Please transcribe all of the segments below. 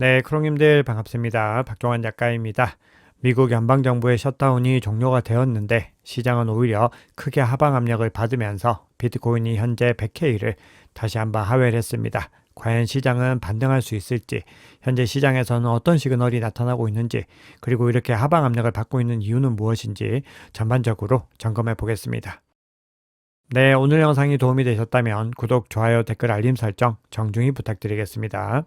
네, 크롱님들 반갑습니다. 박종환 작가입니다. 미국 연방정부의 셧다운이 종료가 되었는데 시장은 오히려 크게 하방 압력을 받으면서 비트코인이 현재 100K를 다시 한번 하회를 했습니다. 과연 시장은 반등할 수 있을지, 현재 시장에서는 어떤 시그널이 나타나고 있는지, 그리고 이렇게 하방 압력을 받고 있는 이유는 무엇인지 전반적으로 점검해 보겠습니다. 네, 오늘 영상이 도움이 되셨다면 구독, 좋아요, 댓글, 알림 설정 정중히 부탁드리겠습니다.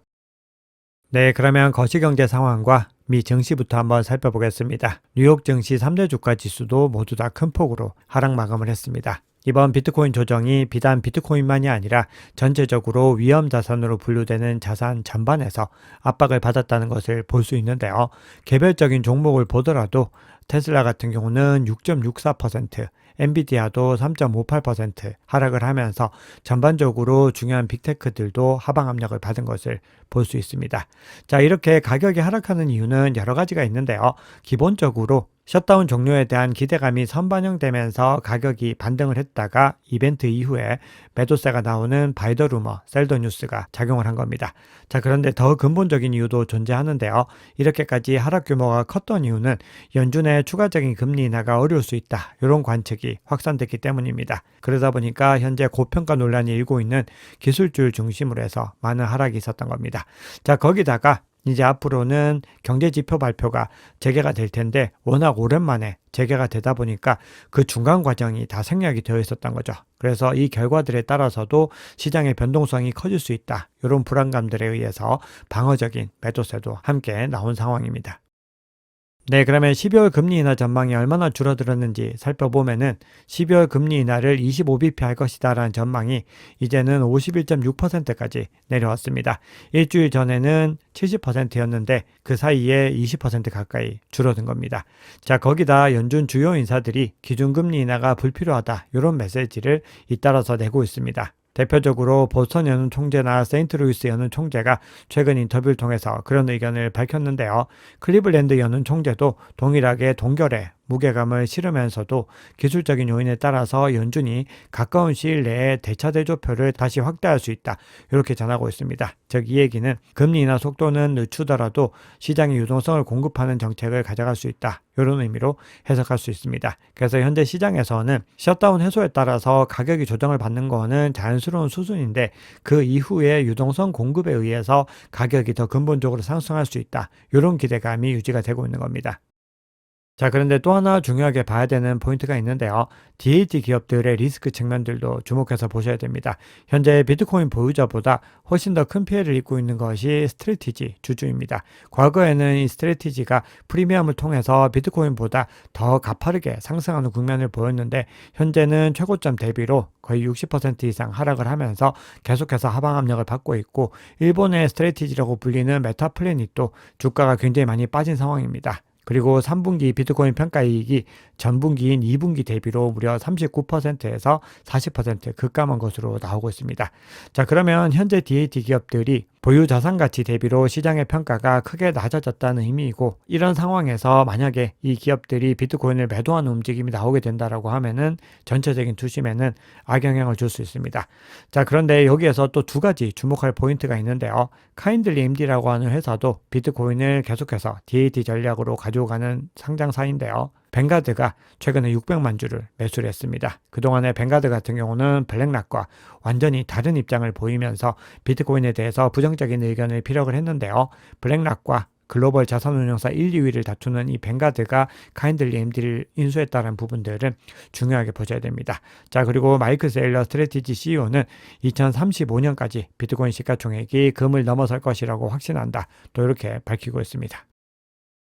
네, 그러면 거시경제 상황과 미 증시부터 한번 살펴보겠습니다. 뉴욕 증시 3대 주가 지수도 모두 다 큰 폭으로 하락 마감을 했습니다. 이번 비트코인 조정이 비단 비트코인만이 아니라 전체적으로 위험 자산으로 분류되는 자산 전반에서 압박을 받았다는 것을 볼 수 있는데요. 개별적인 종목을 보더라도 테슬라 같은 경우는 6.64%, 엔비디아도 3.58% 하락을 하면서 전반적으로 중요한 빅테크들도 하방 압력을 받은 것을 볼 수 있습니다. 자, 이렇게 가격이 하락하는 이유는 여러 가지가 있는데요. 기본적으로 셧다운 종료에 대한 기대감이 선반영되면서 가격이 반등을 했다가 이벤트 이후에 매도세가 나오는 바이더 루머, 셀더 뉴스가 작용을 한 겁니다. 자, 그런데 더 근본적인 이유도 존재하는데요. 이렇게까지 하락 규모가 컸던 이유는 연준의 추가적인 금리 인하가 어려울 수 있다. 이런 관측이 확산됐기 때문입니다. 그러다 보니까 현재 고평가 논란이 일고 있는 기술주를 중심으로 해서 많은 하락이 있었던 겁니다. 자, 거기다가 이제 앞으로는 경제 지표 발표가 재개가 될 텐데 워낙 오랜만에 재개가 되다 보니까 그 중간 과정이 다 생략이 되어 있었던 거죠. 그래서 이 결과들에 따라서도 시장의 변동성이 커질 수 있다. 이런 불안감들에 의해서 방어적인 매도세도 함께 나온 상황입니다. 네, 그러면 12월 금리 인하 전망이 얼마나 줄어들었는지 살펴보면은 12월 금리 인하를 25bp 할 것이다라는 전망이 이제는 51.6%까지 내려왔습니다. 일주일 전에는 70%였는데 그 사이에 20% 가까이 줄어든 겁니다. 자, 거기다 연준 주요 인사들이 기준금리 인하가 불필요하다. 이런 메시지를 잇따라서 내고 있습니다. 대표적으로 보스턴 연은 총재나 세인트루이스 연은 총재가 최근 인터뷰를 통해서 그런 의견을 밝혔는데요. 클리블랜드 연은 총재도 동일하게 동결에 무게감을 실으면서도 기술적인 요인에 따라서 연준이 가까운 시일 내에 대차 대조표를 다시 확대할 수 있다. 이렇게 전하고 있습니다. 즉 이 얘기는 금리 인하 속도는 늦추더라도 시장의 유동성을 공급하는 정책을 가져갈 수 있다. 이런 의미로 해석할 수 있습니다. 그래서 현재 시장에서는 셧다운 해소에 따라서 가격이 조정을 받는 거는 자연스러운 수준인데 그 이후에 유동성 공급에 의해서 가격이 더 근본적으로 상승할 수 있다. 이런 기대감이 유지가 되고 있는 겁니다. 자, 그런데 또 하나 중요하게 봐야 되는 포인트가 있는데요. DAT 기업들의 리스크 측면들도 주목해서 보셔야 됩니다. 현재 비트코인 보유자보다 훨씬 더 큰 피해를 입고 있는 것이 스트레티지 주주입니다. 과거에는 이 스트레티지가 프리미엄을 통해서 비트코인보다 더 가파르게 상승하는 국면을 보였는데 현재는 최고점 대비로 거의 60% 이상 하락을 하면서 계속해서 하방 압력을 받고 있고 일본의 스트레티지라고 불리는 메타플래닛도 주가가 굉장히 많이 빠진 상황입니다. 그리고 3분기 비트코인 평가이익이 전분기인 2분기 대비로 무려 39%에서 40% 급감한 것으로 나오고 있습니다. 자, 그러면 현재 DAT 기업들이 보유 자산 가치 대비로 시장의 평가가 크게 낮아졌다는 의미이고 이런 상황에서 만약에 이 기업들이 비트코인을 매도하는 움직임이 나오게 된다라고 하면은 전체적인 투심에는 악영향을 줄 수 있습니다. 자, 그런데 여기에서 또 두 가지 주목할 포인트가 있는데요. 카인들리 MD라고 하는 회사도 비트코인을 계속해서 DAT 전략으로 가져 가는 상장사인데요. 뱅가드가 최근에 600만 주를 매수를 했습니다. 그동안에 뱅가드 같은 경우는 블랙락과 완전히 다른 입장을 보이면서 비트코인에 대해서 부정적인 의견을 피력을 했는데요. 블랙락과 글로벌 자산운용사 1, 2위를 다투는 이 뱅가드가 카인들리 MD를 인수했다는 부분들은 중요하게 보셔야 됩니다. 자, 그리고 마이크 세일러 스트레티지 CEO는 2035년까지 비트코인 시가총액이 금을 넘어설 것이라고 확신한다. 또 이렇게 밝히고 있습니다.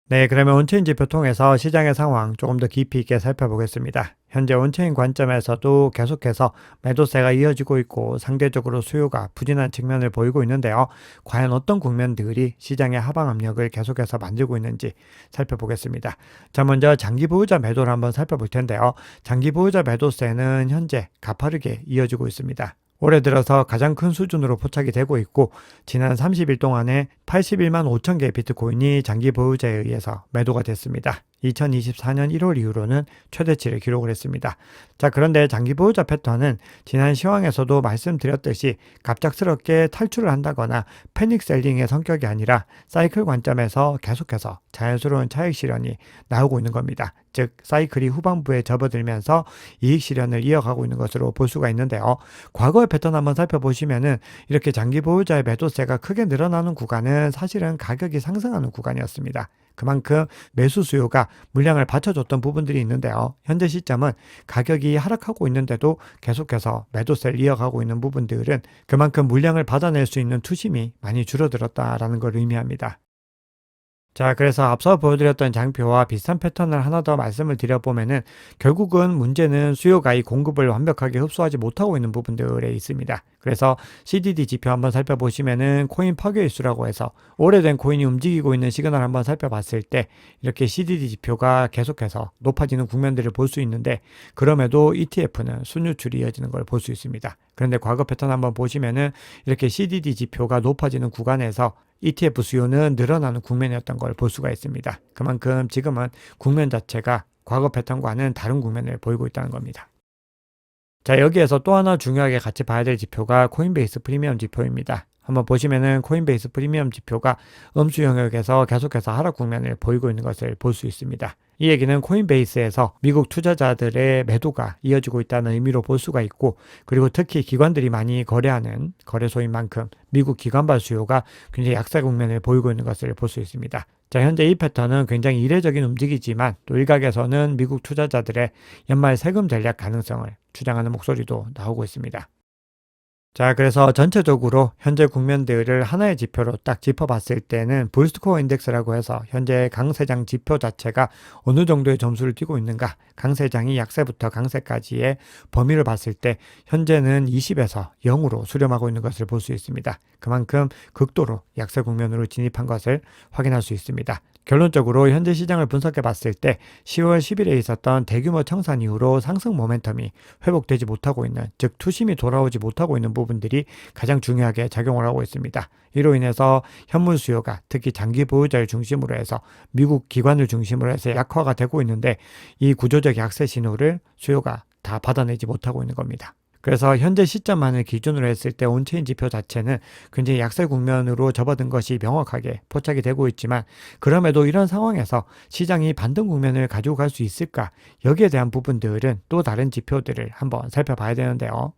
네, 그러면 온체인 지표 통해서 시장의 상황 조금 더 깊이 있게 살펴보겠습니다. 현재 온체인 관점에서도 계속해서 매도세가 이어지고 있고 상대적으로 수요가 부진한 측면을 보이고 있는데요. 과연 어떤 국면들이 시장의 하방 압력을 계속해서 만들고 있는지 살펴보겠습니다. 자, 먼저 장기 보유자 매도를 한번 살펴볼 텐데요. 장기 보유자 매도세는 현재 가파르게 이어지고 있습니다. 올해 들어서 가장 큰 수준으로 포착이 되고 있고 지난 30일 동안에 81만 5천 개의 비트코인이 장기 보유자에 의해서 매도가 됐습니다. 2024년 1월 이후로는 최대치를 기록을 했습니다. 자, 그런데 장기 보유자 패턴은 지난 시황에서도 말씀드렸듯이 갑작스럽게 탈출을 한다거나 패닉 셀링의 성격이 아니라 사이클 관점에서 계속해서 자연스러운 차익 실현이 나오고 있는 겁니다. 즉, 사이클이 후반부에 접어들면서 이익 실현을 이어가고 있는 것으로 볼 수가 있는데요. 과거의 패턴 한번 살펴보시면은 이렇게 장기 보유자의 매도세가 크게 늘어나는 구간은 사실은 가격이 상승하는 구간이었습니다. 그만큼 매수 수요가 물량을 받쳐줬던 부분들이 있는데요. 현재 시점은 가격이 하락하고 있는데도 계속해서 매도세를 이어가고 있는 부분들은 그만큼 물량을 받아낼 수 있는 투심이 많이 줄어들었다라는 걸 의미합니다. 자, 그래서 앞서 보여드렸던 장표와 비슷한 패턴을 하나 더 말씀을 드려보면은 결국은 문제는 수요가 이 공급을 완벽하게 흡수하지 못하고 있는 부분들에 있습니다. 그래서 CDD 지표 한번 살펴보시면은 코인 파괴일수라고 해서 오래된 코인이 움직이고 있는 시그널 한번 살펴봤을 때 이렇게 CDD 지표가 계속해서 높아지는 국면들을 볼 수 있는데 그럼에도 ETF는 순유출이 이어지는 걸 볼 수 있습니다. 그런데 과거 패턴 한번 보시면은 이렇게 CDD 지표가 높아지는 구간에서 ETF 수요는 늘어나는 국면이었던 걸 볼 수가 있습니다. 그만큼 지금은 국면 자체가 과거 패턴과는 다른 국면을 보이고 있다는 겁니다. 자, 여기에서 또 하나 중요하게 같이 봐야 될 지표가 코인베이스 프리미엄 지표입니다. 한번 보시면은 코인베이스 프리미엄 지표가 음수 영역에서 계속해서 하락 국면을 보이고 있는 것을 볼 수 있습니다. 이 얘기는 코인베이스에서 미국 투자자들의 매도가 이어지고 있다는 의미로 볼 수가 있고 그리고 특히 기관들이 많이 거래하는 거래소인 만큼 미국 기관발 수요가 굉장히 약세 국면을 보이고 있는 것을 볼 수 있습니다. 자, 현재 이 패턴은 굉장히 이례적인 움직이지만 또 일각에서는 미국 투자자들의 연말 세금 전략 가능성을 주장하는 목소리도 나오고 있습니다. 자, 그래서 전체적으로 현재 국면들을 하나의 지표로 딱 짚어봤을 때는 불스코어 인덱스라고 해서 현재 강세장 지표 자체가 어느 정도의 점수를 띄고 있는가, 강세장이 약세부터 강세까지의 범위를 봤을 때 현재는 20에서 0으로 수렴하고 있는 것을 볼 수 있습니다. 그만큼 극도로 약세 국면으로 진입한 것을 확인할 수 있습니다. 결론적으로 현재 시장을 분석해 봤을 때 10월 10일에 있었던 대규모 청산 이후로 상승 모멘텀이 회복되지 못하고 있는 즉 투심이 돌아오지 못하고 있는 부분들이 가장 중요하게 작용을 하고 있습니다. 이로 인해서 현물 수요가 특히 장기 보유자를 중심으로 해서 미국 기관을 중심으로 해서 약화가 되고 있는데 이 구조적 약세 신호를 수요가 다 받아내지 못하고 있는 겁니다. 그래서 현재 시점만을 기준으로 했을 때 온체인 지표 자체는 굉장히 약세 국면으로 접어든 것이 명확하게 포착이 되고 있지만 그럼에도 이런 상황에서 시장이 반등 국면을 가지고 갈 수 있을까 여기에 대한 부분들은 또 다른 지표들을 한번 살펴봐야 되는데요.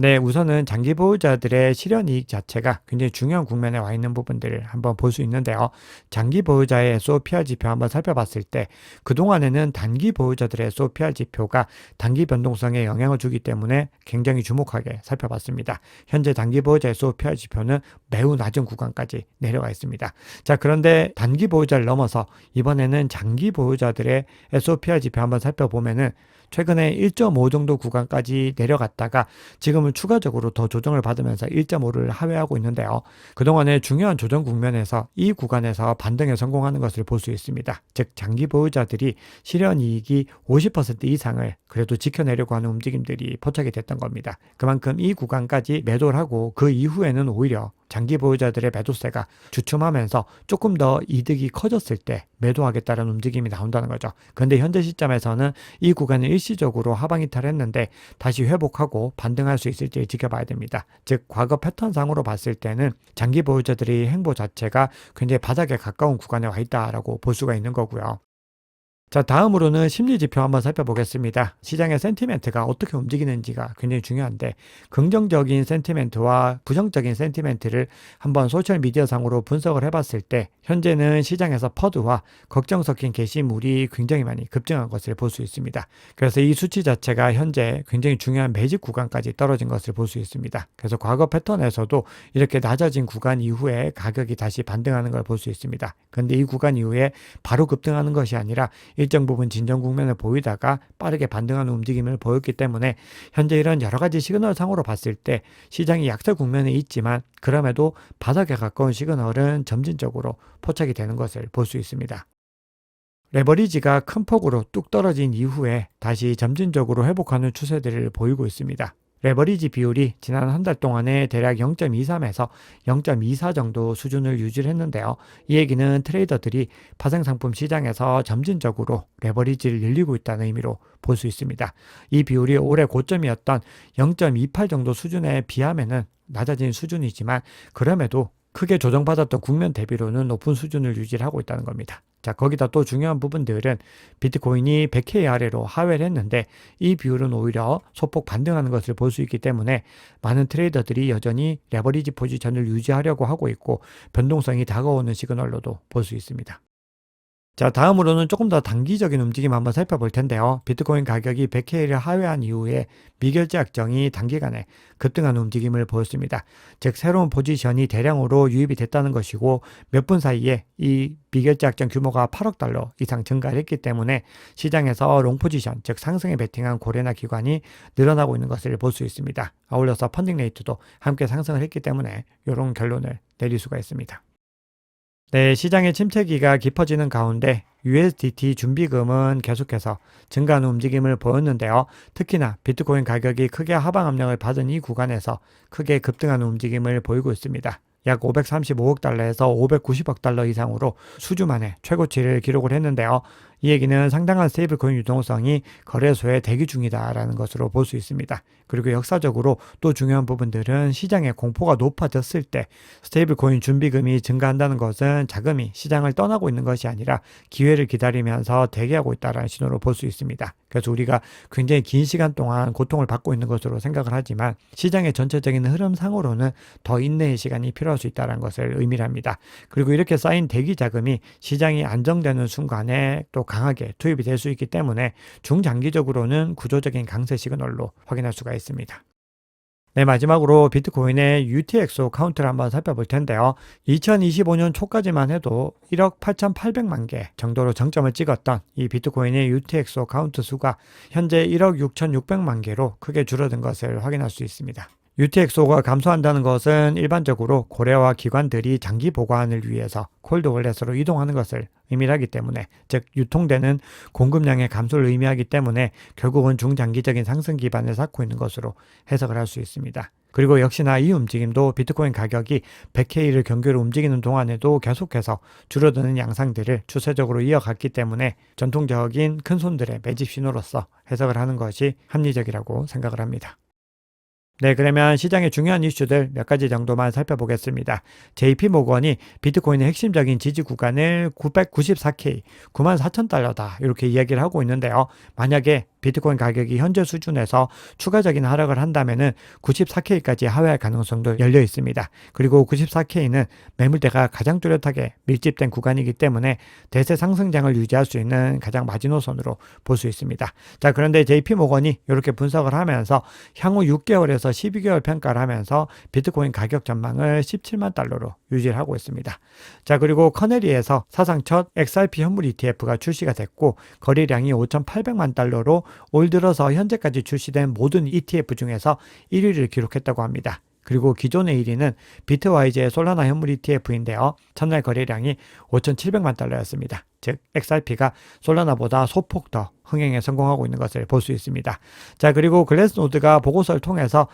네, 우선은 장기 보유자들의 실현 이익 자체가 굉장히 중요한 국면에 와 있는 부분들을 한번 볼 수 있는데요. 장기 보유자의 SOPR 지표 한번 살펴봤을 때 그동안에는 단기 보유자들의 SOPR 지표가 단기 변동성에 영향을 주기 때문에 굉장히 주목하게 살펴봤습니다. 현재 단기 보유자 SOPR 지표는 매우 낮은 구간까지 내려가 있습니다. 자, 그런데 단기 보유자를 넘어서 이번에는 장기 보유자들의 SOPR 지표 한번 살펴보면은 최근에 1.5 정도 구간까지 내려갔다가 지금은 추가적으로 더 조정을 받으면서 1.5를 하회하고 있는데요. 그동안의 중요한 조정 국면에서 이 구간에서 반등에 성공하는 것을 볼 수 있습니다. 즉 장기 보유자들이 실현 이익이 50% 이상을 그래도 지켜내려고 하는 움직임들이 포착이 됐던 겁니다. 그만큼 이 구간까지 매도를 하고 그 이후에는 오히려 장기 보유자들의 매도세가 주춤하면서 조금 더 이득이 커졌을 때 매도하겠다는 움직임이 나온다는 거죠. 그런데 현재 시점에서는 이 구간을 일시적으로 하방 이탈했는데 다시 회복하고 반등할 수 있을지 지켜봐야 됩니다. 즉 과거 패턴상으로 봤을 때는 장기 보유자들의 행보 자체가 굉장히 바닥에 가까운 구간에 와 있다라고 볼 수가 있는 거고요. 자, 다음으로는 심리 지표 한번 살펴보겠습니다. 시장의 센티멘트가 어떻게 움직이는지가 굉장히 중요한데 긍정적인 센티멘트와 부정적인 센티멘트를 한번 소셜 미디어 상으로 분석을 해봤을 때 현재는 시장에서 퍼드와 걱정 섞인 게시물이 굉장히 많이 급증한 것을 볼 수 있습니다. 그래서 이 수치 자체가 현재 굉장히 중요한 매집 구간까지 떨어진 것을 볼 수 있습니다. 그래서 과거 패턴에서도 이렇게 낮아진 구간 이후에 가격이 다시 반등하는 걸 볼 수 있습니다. 그런데 이 구간 이후에 바로 급등하는 것이 아니라 일정 부분 진정 국면을 보이다가 빠르게 반등하는 움직임을 보였기 때문에 현재 이런 여러 가지 시그널 상으로 봤을 때 시장이 약세 국면에 있지만 그럼에도 바닥에 가까운 시그널은 점진적으로 포착이 되는 것을 볼 수 있습니다. 레버리지가 큰 폭으로 뚝 떨어진 이후에 다시 점진적으로 회복하는 추세들을 보이고 있습니다. 레버리지 비율이 지난 한 달 동안에 대략 0.23에서 0.24 정도 수준을 유지를 했는데요. 이 얘기는 트레이더들이 파생상품 시장에서 점진적으로 레버리지를 늘리고 있다는 의미로 볼 수 있습니다. 이 비율이 올해 고점이었던 0.28 정도 수준에 비하면은 낮아진 수준이지만 그럼에도 크게 조정받았던 국면 대비로는 높은 수준을 유지를 하고 있다는 겁니다. 자, 거기다 또 중요한 부분들은 비트코인이 100K 아래로 하회를 했는데 이 비율은 오히려 소폭 반등하는 것을 볼 수 있기 때문에 많은 트레이더들이 여전히 레버리지 포지션을 유지하려고 하고 있고 변동성이 다가오는 시그널로도 볼 수 있습니다. 자, 다음으로는 조금 더 단기적인 움직임 한번 살펴볼 텐데요. 비트코인 가격이 100K를 하회한 이후에 미결제 약정이 단기간에 급등하는 움직임을 보였습니다. 즉, 새로운 포지션이 대량으로 유입이 됐다는 것이고 몇 분 사이에 이 미결제 약정 규모가 8억 달러 이상 증가를 했기 때문에 시장에서 롱 포지션, 즉 상승에 베팅한 고래나 기관이 늘어나고 있는 것을 볼 수 있습니다. 아울러서 펀딩 레이트도 함께 상승을 했기 때문에 이런 결론을 내릴 수가 있습니다. 네, 시장의 침체기가 깊어지는 가운데 USDT 준비금은 계속해서 증가하는 움직임을 보였는데요. 특히나 비트코인 가격이 크게 하방 압력을 받은 이 구간에서 크게 급등하는 움직임을 보이고 있습니다. 약 535억 달러에서 590억 달러 이상으로 수주 만에 최고치를 기록을 했는데요. 이 얘기는 상당한 스테이블코인 유동성이 거래소에 대기 중이다라는 것으로 볼 수 있습니다. 그리고 역사적으로 또 중요한 부분들은 시장의 공포가 높아졌을 때 스테이블코인 준비금이 증가한다는 것은 자금이 시장을 떠나고 있는 것이 아니라 기회를 기다리면서 대기하고 있다는 신호로 볼 수 있습니다. 그래서 우리가 굉장히 긴 시간 동안 고통을 받고 있는 것으로 생각을 하지만 시장의 전체적인 흐름상으로는 더 인내의 시간이 필요할 수 있다는 것을 의미를 합니다. 그리고 이렇게 쌓인 대기 자금이 시장이 안정되는 순간에 또 강하게 투입이 될 수 있기 때문에 중장기적으로는 구조적인 강세 시그널로 확인할 수가 있습니다. 네, 마지막으로 비트코인의 UTXO 카운트를 한번 살펴볼 텐데요. 2025년 초까지만 해도 1억 8,800만 개 정도로 정점을 찍었던 이 비트코인의 UTXO 카운트 수가 현재 1억 6,600만 개로 크게 줄어든 것을 확인할 수 있습니다. UTXO가 감소한다는 것은 일반적으로 고래와 기관들이 장기 보관을 위해서 콜드 월렛으로 이동하는 것을 의미하기 때문에 즉 유통되는 공급량의 감소를 의미하기 때문에 결국은 중장기적인 상승 기반을 쌓고 있는 것으로 해석을 할 수 있습니다. 그리고 역시나 이 움직임도 비트코인 가격이 100K를 경계로 움직이는 동안에도 계속해서 줄어드는 양상들을 추세적으로 이어갔기 때문에 전통적인 큰 손들의 매집 신호로서 해석을 하는 것이 합리적이라고 생각을 합니다. 네, 그러면 시장의 중요한 이슈들 몇 가지 정도만 살펴보겠습니다. JP 모건이 비트코인의 핵심적인 지지 구간을 994K, 94,000달러다. 이렇게 이야기를 하고 있는데요. 만약에 비트코인 가격이 현재 수준에서 추가적인 하락을 한다면은 94K까지 하회할 가능성도 열려 있습니다. 그리고 94K는 매물대가 가장 뚜렷하게 밀집된 구간이기 때문에 대세 상승장을 유지할 수 있는 가장 마지노선으로 볼 수 있습니다. 자, 그런데 JP 모건이 이렇게 분석을 하면서 향후 6개월에서 12개월 평가를 하면서 비트코인 가격 전망을 17만 달러로 유지를 하고 있습니다. 자, 그리고 커네리에서 사상 첫 XRP 현물 ETF가 출시가 됐고 거래량이 5,800만 달러로 올 들어서 현재까지 출시된 모든 ETF 중에서 1위를 기록했다고 합니다. 그리고 기존의 1위는 비트와이즈의 솔라나 현물 ETF인데요. 첫날 거래량이 5,700만 달러였습니다. 즉 XRP가 솔라나보다 소폭 더 흥행에 성공하고 있는 것을 볼 수 있습니다. 자, 그리고 글래스노드가 보고서를 통해서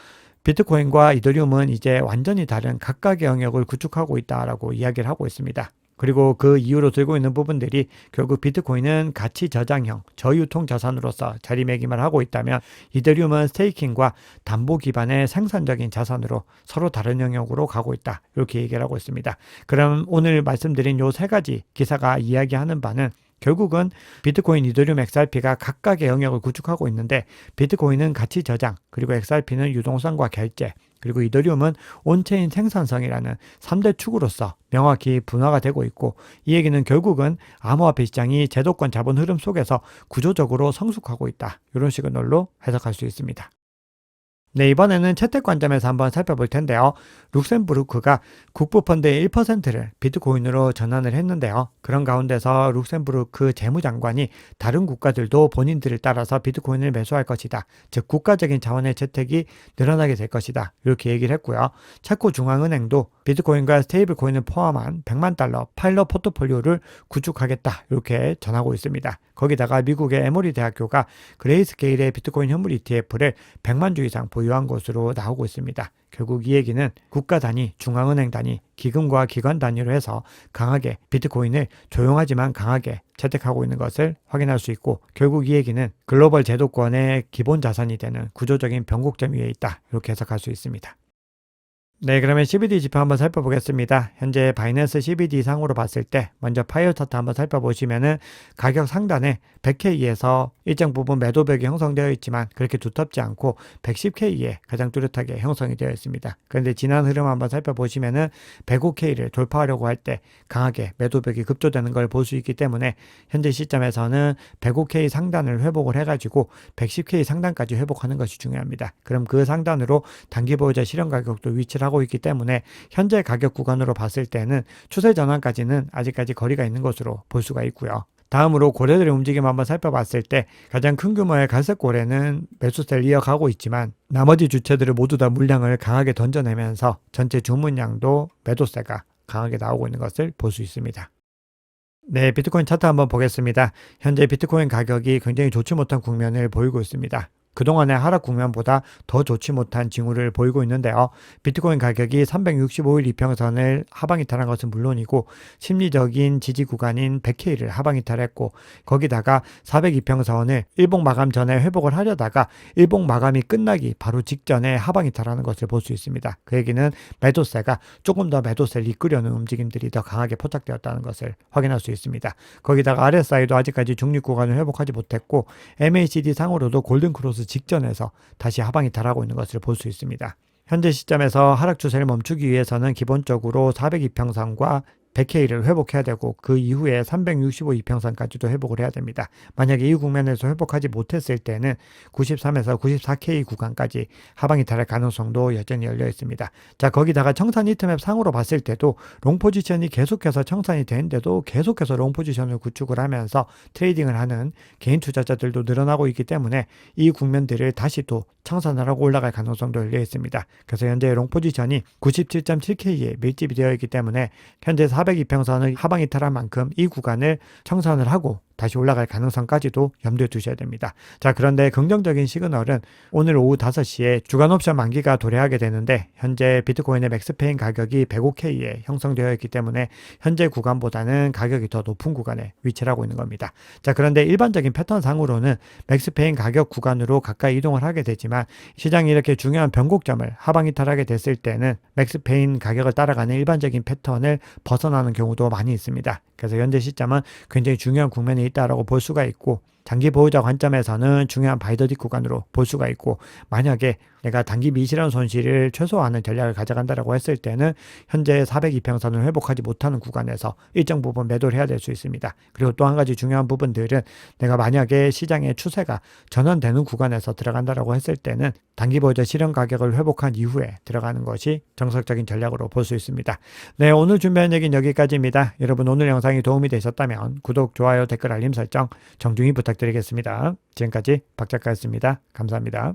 비트코인과 이더리움은 이제 완전히 다른 각각의 영역을 구축하고 있다라고 이야기를 하고 있습니다. 그리고 그 이유로 들고 있는 부분들이 결국 비트코인은 가치 저장형 저유통 자산으로서 자리매김을 하고 있다면 이더리움은 스테이킹과 담보 기반의 생산적인 자산으로 서로 다른 영역으로 가고 있다. 이렇게 얘기를 하고 있습니다. 그럼 오늘 말씀드린 요 세 가지 기사가 이야기하는 바는 결국은 비트코인, 이더리움, XRP가 각각의 영역을 구축하고 있는데 비트코인은 가치 저장, 그리고 XRP는 유동성과 결제, 그리고 이더리움은 온체인 생산성이라는 3대 축으로서 명확히 분화가 되고 있고 이 얘기는 결국은 암호화폐 시장이 제도권 자본 흐름 속에서 구조적으로 성숙하고 있다. 이런 시그널로 해석할 수 있습니다. 네, 이번에는 채택 관점에서 한번 살펴볼 텐데요. 룩셈부르크가 국부펀드의 1%를 비트코인으로 전환을 했는데요. 그런 가운데서 룩셈부르크 재무장관이 다른 국가들도 본인들을 따라서 비트코인을 매수할 것이다. 즉, 국가적인 자원의 채택이 늘어나게 될 것이다. 이렇게 얘기를 했고요. 체코 중앙은행도 비트코인과 스테이블 코인을 포함한 100만 달러 파일럿 포트폴리오를 구축하겠다. 이렇게 전하고 있습니다. 거기다가 미국의 에모리 대학교가 그레이스케일의 비트코인 현물 ETF를 100만 주 이상 보유 보유한 것으로 나오고 있습니다. 결국 이 얘기는 국가 단위, 중앙은행 단위, 기금과 기관 단위로 해서 강하게 비트코인을 조용하지만 강하게 채택하고 있는 것을 확인할 수 있고 결국 이 얘기는 글로벌 제도권의 기본 자산이 되는 구조적인 변곡점 위에 있다. 이렇게 해석할 수 있습니다. 네, 그러면 CBD 지표 한번 살펴보겠습니다. 현재 바이낸스 CBD 상으로 봤을 때 먼저 파이어 차트 한번 살펴보시면은 가격 상단에 100K에서 일정 부분 매도벽이 형성되어 있지만 그렇게 두텁지 않고 110K에 가장 뚜렷하게 형성이 되어 있습니다. 그런데 지난 흐름 한번 살펴보시면은 105K를 돌파하려고 할 때 강하게 매도벽이 급조되는 걸 볼 수 있기 때문에 현재 시점에서는 105K 상단을 회복을 해가지고 110K 상단까지 회복하는 것이 중요합니다. 그럼 그 상단으로 단기 보유자 실현 가격도 위치를 하고 있기 때문에 현재 가격 구간으로 봤을 때는 추세 전환까지는 아직까지 거리가 있는 것으로 볼 수가 있고요. 다음으로 고래들의 움직임 한번 살펴봤을 때 가장 큰 규모의 갈색 고래는 매수세를 이어가고 있지만 나머지 주체들을 모두 다 물량을 강하게 던져내면서 전체 주문량도 매도세가 강하게 나오고 있는 것을 볼 수 있습니다. 네, 비트코인 차트 한번 보겠습니다. 현재 비트코인 가격이 굉장히 좋지 못한 국면을 보이고 있습니다. 그동안의 하락 국면보다 더 좋지 못한 징후를 보이고 있는데요. 비트코인 가격이 365일 이평선을 하방 이탈한 것은 물론이고 심리적인 지지 구간인 100K를 하방 이탈했고 거기다가 402평선을 일봉 마감 전에 회복을 하려다가 일봉 마감이 끝나기 바로 직전에 하방 이탈하는 것을 볼 수 있습니다. 그 얘기는 매도세가 조금 더 매도세를 이끌려는 움직임들이 더 강하게 포착되었다는 것을 확인할 수 있습니다. 거기다가 RSI도 아직까지 중립 구간을 회복하지 못했고 MACD 상으로도 골든 크로스 직전에서 다시 하방이 달하고 있는 것을 볼 수 있습니다. 현재 시점에서 하락 추세를 멈추기 위해서는 기본적으로 402평선과 100K를 회복해야 되고 그 이후에 365 이평선까지도 회복을 해야 됩니다. 만약에 이 국면에서 회복하지 못했을 때는 93에서 94K 구간까지 하방이 달할 가능성도 여전히 열려 있습니다. 자 거기다가 청산 히트맵 상으로 봤을 때도 롱 포지션이 계속해서 청산이 되는데도 계속해서 롱 포지션을 구축을 하면서 트레이딩을 하는 개인 투자자들도 늘어나고 있기 때문에 이 국면들을 다시 또 청산을 하고 올라갈 가능성도 열려 있습니다. 그래서 현재 롱 포지션이 97.7K에 밀집이 되어 있기 때문에 현재 402평선을 하방 이탈한 만큼 이 구간을 청산을 하고 다시 올라갈 가능성까지도 염두에 두셔야 됩니다. 자, 그런데 긍정적인 시그널은 오늘 오후 5시에 주간 옵션 만기가 도래하게 되는데 현재 비트코인의 맥스페인 가격이 105K에 형성되어 있기 때문에 현재 구간보다는 가격이 더 높은 구간에 위치를 하고 있는 겁니다. 자, 그런데 일반적인 패턴상으로는 맥스페인 가격 구간으로 가까이 이동을 하게 되지만 시장이 이렇게 중요한 변곡점을 하방 이탈하게 됐을 때는 맥스페인 가격을 따라가는 일반적인 패턴을 벗어나는 경우도 많이 있습니다. 그래서 현재 시점은 굉장히 중요한 국면에 있다라고 볼 수가 있고 장기 보유자 관점에서는 중요한 바이더디 구간으로 볼 수가 있고 만약에 내가 단기 미실현 손실을 최소화하는 전략을 가져간다라고 했을 때는 현재 402평선을 회복하지 못하는 구간에서 일정 부분 매도를 해야 될 수 있습니다. 그리고 또 한 가지 중요한 부분들은 내가 만약에 시장의 추세가 전환되는 구간에서 들어간다라고 했을 때는 단기 보유자 실현 가격을 회복한 이후에 들어가는 것이 정석적인 전략으로 볼 수 있습니다. 네, 오늘 준비한 얘기는 여기까지입니다. 여러분 오늘 영상이 도움이 되셨다면 구독, 좋아요, 댓글 알림 설정 정중히 부탁드리겠습니다. 지금까지 박 작가였습니다. 감사합니다.